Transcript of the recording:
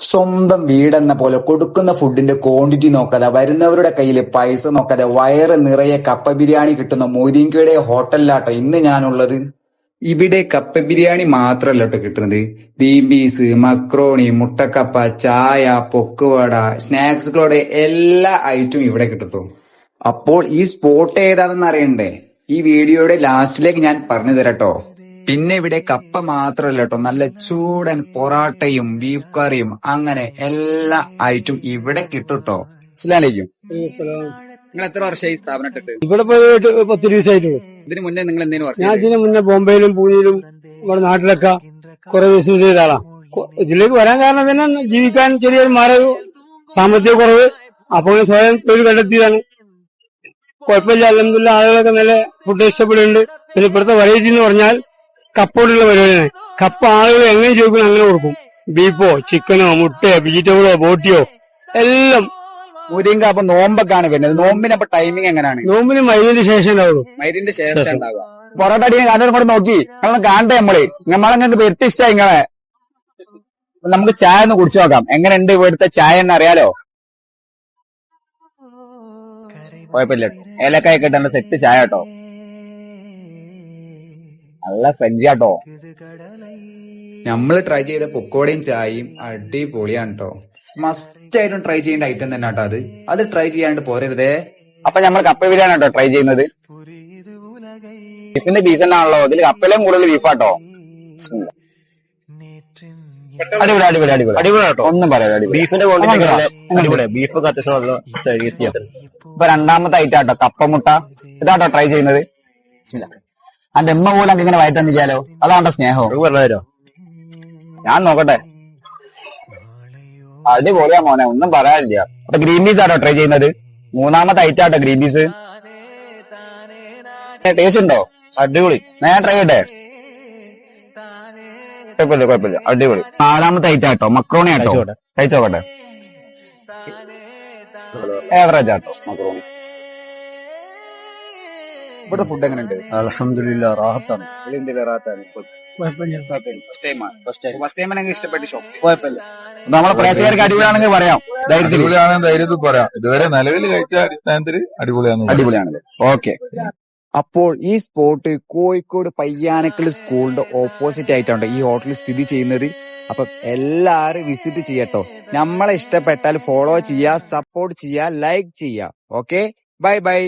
സ്വന്തം വീടെന്ന പോലെ കൊടുക്കുന്ന ഫുഡിന്റെ ക്വാണ്ടിറ്റി നോക്കാതെ വരുന്നവരുടെ കയ്യിൽ പൈസ നോക്കാതെ വയറ് നിറയെ കപ്പ ബിരിയാണി കിട്ടുന്ന മൊയ്തീൻകയുടെ ഹോട്ടലിലാട്ടോ ഇന്ന് ഞാനുള്ളത്. ഇവിടെ കപ്പ ബിരിയാണി മാത്രല്ല കേട്ടോ കിട്ടുന്നത്. ഗ്രീൻ പീസ് മക്രോണി മുട്ടക്കപ്പ ചായ പൊക്കുവട സ്നാക്സുകളോടെ എല്ലാ ഐറ്റവും ഇവിടെ കിട്ടും അപ്പോൾ ഈ സ്പോട്ട് ഏതാണെന്ന് അറിയണ്ടേ? ഈ വീഡിയോയുടെ ലാസ്റ്റിലേക്ക് ഞാൻ പറഞ്ഞു തരട്ടോ പിന്നെ ഇവിടെ കപ്പ മാത്രമല്ല കേട്ടോ നല്ല ചൂടൻ പൊറാട്ടയും ബീഫ് കറിയും അങ്ങനെ എല്ലാ ഐറ്റും ഇവിടെ കിട്ടുട്ടോ. അസ്സലാമലൈക്കും. നിങ്ങൾ എത്ര വർഷമായി സ്ഥാപനം ഇട്ടിട്ട്? ഇവിടെ പോയിട്ട് പത്ത് ദിവസമായിട്ട്. ഇതിന് മുന്നേ നിങ്ങൾ എന്തെങ്കിലും ഞാൻ ഇതിനു മുന്നേ ബോംബെയിലും പൂനെയിലും ഇവിടെ നാട്ടിലൊക്കെ കുറെ ദിവസം ചെയ്ത ആളാ. ഇതിലേക്ക് വരാൻ കാരണം തന്നെ ജീവിക്കാൻ ചെറിയൊരു മാറിയ സാമ്പത്തിക കുറവ്. അപ്പോൾ സ്വയം തൊഴിൽ കണ്ടെത്തിയതാണ്. കുഴപ്പമില്ല. അല്ലെന്നില്ല ആളുകളൊക്കെ നല്ല ഫുഡ് ഇഷ്ടപ്പെടുന്നുണ്ട്. പിന്നെ ഇപ്പോഴത്തെ വെറൈറ്റി എന്ന് പറഞ്ഞാൽ കപ്പോടുള്ള പരിപാടിയാണ്. കപ്പ ആളുകൾ എങ്ങനെ ചോദിക്കണം അങ്ങനെ കൊടുക്കും. ബീഫോ ചിക്കനോ മുട്ടയോ വെജിറ്റബിളോ ബോട്ടിയോ എല്ലാം. മുരിങ്ക അപ്പൊ നോമ്പൊക്കെയാണ് വരുന്നത്. നോമ്പിന് അപ്പൊ ടൈമിംഗ് എങ്ങനെയാണ്? നോമ്പിന് മൈദിന്റെ ശേഷം ഉണ്ടാവുള്ളൂ. മൈദിന്റെ ശേഷം ഉണ്ടാവുക. പൊറോട്ട അടിയെ കാണാൻ കൂടെ നോക്കി. കാരണം കാണട്ടെ നമ്മൾ? നമ്മളെ വ്യത്യസ്ത നിങ്ങളെ. നമുക്ക് ചായ ഒന്ന് കുടിച്ചു നോക്കാം. എങ്ങനെയുണ്ട് ഇവിടുത്തെ ചായ എന്ന് അറിയാലോ? കുഴപ്പമില്ല. ഏലക്കായ കിട്ടേണ്ട സെറ്റ് ചായ കേട്ടോ. നല്ല ഫ്രഞ്ച് കേട്ടോ നമ്മൾ ട്രൈ ചെയ്ത പൊക്കോടയും ചായയും അടിപൊളിയാണ് കേട്ടോ മസ്റ്റ് ആയിട്ടും ട്രൈ ചെയ്യേണ്ട ഐറ്റം തന്നെ കേട്ടോ അത്. അത് ട്രൈ ചെയ്യാണ്ട് പോരരുതേ. അപ്പൊ നമ്മൾ കപ്പ ബിരിയാണി കേട്ടോ ട്രൈ ചെയ്യുന്നത് ബീഫിന്റെ പീസ് തന്നെയാണല്ലോ. ഇതിൽ കപ്പയിലും കൂടുതൽ ബീഫാട്ടോ അടിപൊളി അടിപൊളി അടിപൊളി. അടിപൊളി കേട്ടോ ഒന്നും പറയാം അടിപൊളി. ബീഫിന്റെ ബീഫ് അത്യാവശ്യം നല്ല ടേസ്റ്റി ഇപ്പൊ രണ്ടാമത്തെ ഐറ്റം ആട്ടോ കപ്പമുട്ട. ഇതാട്ടോ ട്രൈ ചെയ്യുന്നത്. അന്റെ ഉമ്മ പോലും അങ്ങ് ഇങ്ങനെ വയറ്റാൻ നിൽക്കാലോ അതാണ്ട സ്നേഹം. അത് ഞാൻ നോക്കട്ടെ. അടിപൊളിയാ മോനെ ഒന്നും പറയാനില്ല. അപ്പൊ ഗ്രീൻ പീസ് ആട്ടോ ട്രൈ ചെയ്യുന്നത്? മൂന്നാമത്തെ ഐറ്റം ആട്ടോ ഗ്രീൻ പീസ് ടേസ്റ്റ് ഉണ്ടോ? അടിപൊളി. ഞാൻ ട്രൈ ചെയ്യട്ടെ. കുഴപ്പമില്ല കുഴപ്പമില്ല. അടിപൊളി. നാലാമത്തെ ഐറ്റം ആട്ടോ മക്രോണി ആട്ടോ. കഴിച്ചോട്ടെ. കഴിച്ചോക്കട്ടെ. ഏവറേജ് ആട്ടോ മക്രോണി ഇവിടുത്തെ ഫുഡ് എങ്ങനെയുണ്ട്? അലഹമില്ല റാഹത്താണ്. ഫസ്റ്റ് ടൈം എനിക്ക് ഇഷ്ടപ്പെട്ട ഷോപ്പ് കുഴപ്പമില്ല. നമ്മളെ പ്രേക്ഷകർക്ക് അടിപൊളിയാണെങ്കിൽ പറയാം. അടിപൊളിയാണെന്ന് ധൈര്യത്തിൽ പറയാം. ഇതുവരെ നിലവിൽ കഴിച്ച അടിസ്ഥാനത്തിൽ അടിപൊളിയാണ് അടിപൊളിയാണ് അടിപൊളിയാണല്ലേ ഓക്കെ. അപ്പോൾ ഈ സ്പോട്ട് കോഴിക്കോട് പയ്യാനക്കൽ സ്കൂളിന്റെ ഓപ്പോസിറ്റ് ആയിട്ടുണ്ട് ഈ ഹോട്ടൽ സ്ഥിതി ചെയ്യുന്നത്. അപ്പൊ എല്ലാരും വിസിറ്റ് ചെയ്യട്ടോ. നമ്മളെ ഇഷ്ടപ്പെട്ടാൽ ഫോളോ ചെയ്യാ സപ്പോർട്ട് ചെയ്യാ ലൈക്ക് ചെയ്യാ ഓക്കെ? Bye bye